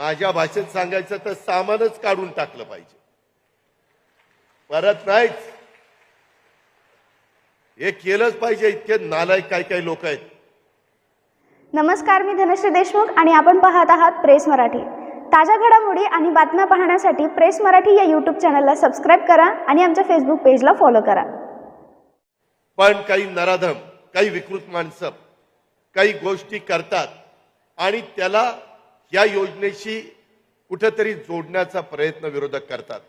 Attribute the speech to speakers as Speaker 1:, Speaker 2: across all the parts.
Speaker 1: माझ्या भाषेत सांगायचं तर सामानच काढून टाकलं पाहिजे. परत नाहीच. हे केलंच पाहिजे इतके नालायक काय काय लोक आहेत.
Speaker 2: नमस्कार मी धनश्री देशमुख आणि आपण पाहत आहात प्रेस मराठी. ताज्या घडामोडी आणि बातम्या पाहण्यासाठी प्रेस मराठी या यूट्यूब चॅनलला सबस्क्राईब करा आणि आमच्या फेसबुक पेजला फॉलो करा.
Speaker 1: पण काही नराधम काही विकृत माणसं काही गोष्टी करतात आणि त्याला या योजनेशी कुठंतरी जोडण्याचा प्रयत्न विरोधक करतात.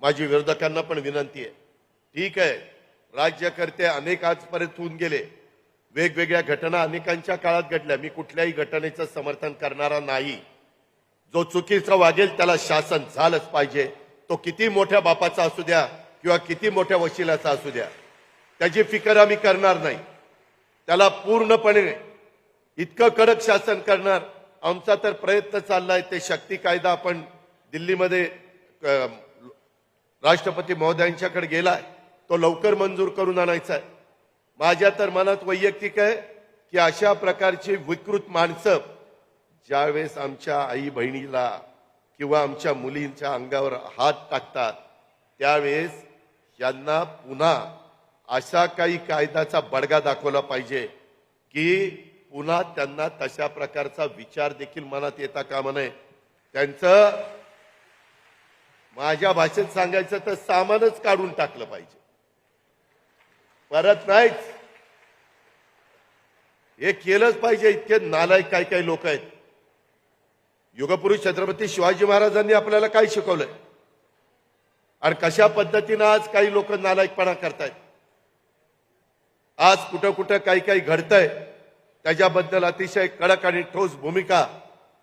Speaker 1: माझी विरोधकांना पण विनंती आहे. ठीक आहे. राज्यकर्ते अनेक आजपर्यंत होऊन गेले. वेगवेगळ्या घटना अनेकांच्या काळात घडल्या. मी कुठल्याही घटनेचं समर्थन करणारा नाही. जो चुकीचा वागेल त्याला शासन झालंच पाहिजे. तो किती मोठ्या बापाचा असू द्या किंवा किती मोठ्या वशिलाचा असू द्या. त्याची फिकर आम्ही करणार नाही. त्याला पूर्णपणे इतकं कडक शासन करणार आमचा तर प्रयत्न चाललाय ते शक्ती कायदा आपण दिल्लीमध्ये राष्ट्रपती महोदयांच्याकडे गेलाय तो लवकर मंजूर करून आणायचा आहे माझ्या तर मनात वैयक्तिक आहे की अशा प्रकारची विकृत माणसं ज्यावेळेस आमच्या आई बहिणीला किंवा आमच्या मुलींच्या अंगावर हात टाकतात त्यावेळेस यांना पुन्हा अशा काही कायद्याचा बडगा दाखवला पाहिजे की पुन्हा त्यांना तशा प्रकारचा विचार देखील मनात येता कामा नये. त्यांचं माझ्या भाषेत सांगायचं तर सामानच काढून टाकलं पाहिजे. परत नाहीच. हे केलंच पाहिजे इतके नालायक काही काही लोक आहेत. युगपुरुष छत्रपती शिवाजी महाराजांनी आपल्याला काय शिकवलंय? आणि कशा पद्धतीनं आज काही लोक नालायकपणा करतायत? आज कुठं कुठं काही काही घडतंय? त्याच्याबद्दल अतिशय कडक आणि ठोस भूमिका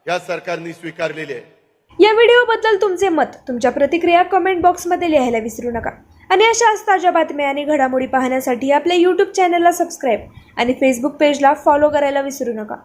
Speaker 1: या सरकारने स्वीकारलेली आहे.
Speaker 3: या व्हिडिओबद्दल तुमचे मत तुमच्या प्रतिक्रिया कमेंट बॉक्समध्ये लिहायला विसरू नका. आणि अशाच ताज्या बातम्या आणि घडामोडी पाहण्यासाठी आपल्या यूट्यूब चॅनलला सबस्क्राईब आणि फेसबुक पेजला फॉलो करायला विसरू नका.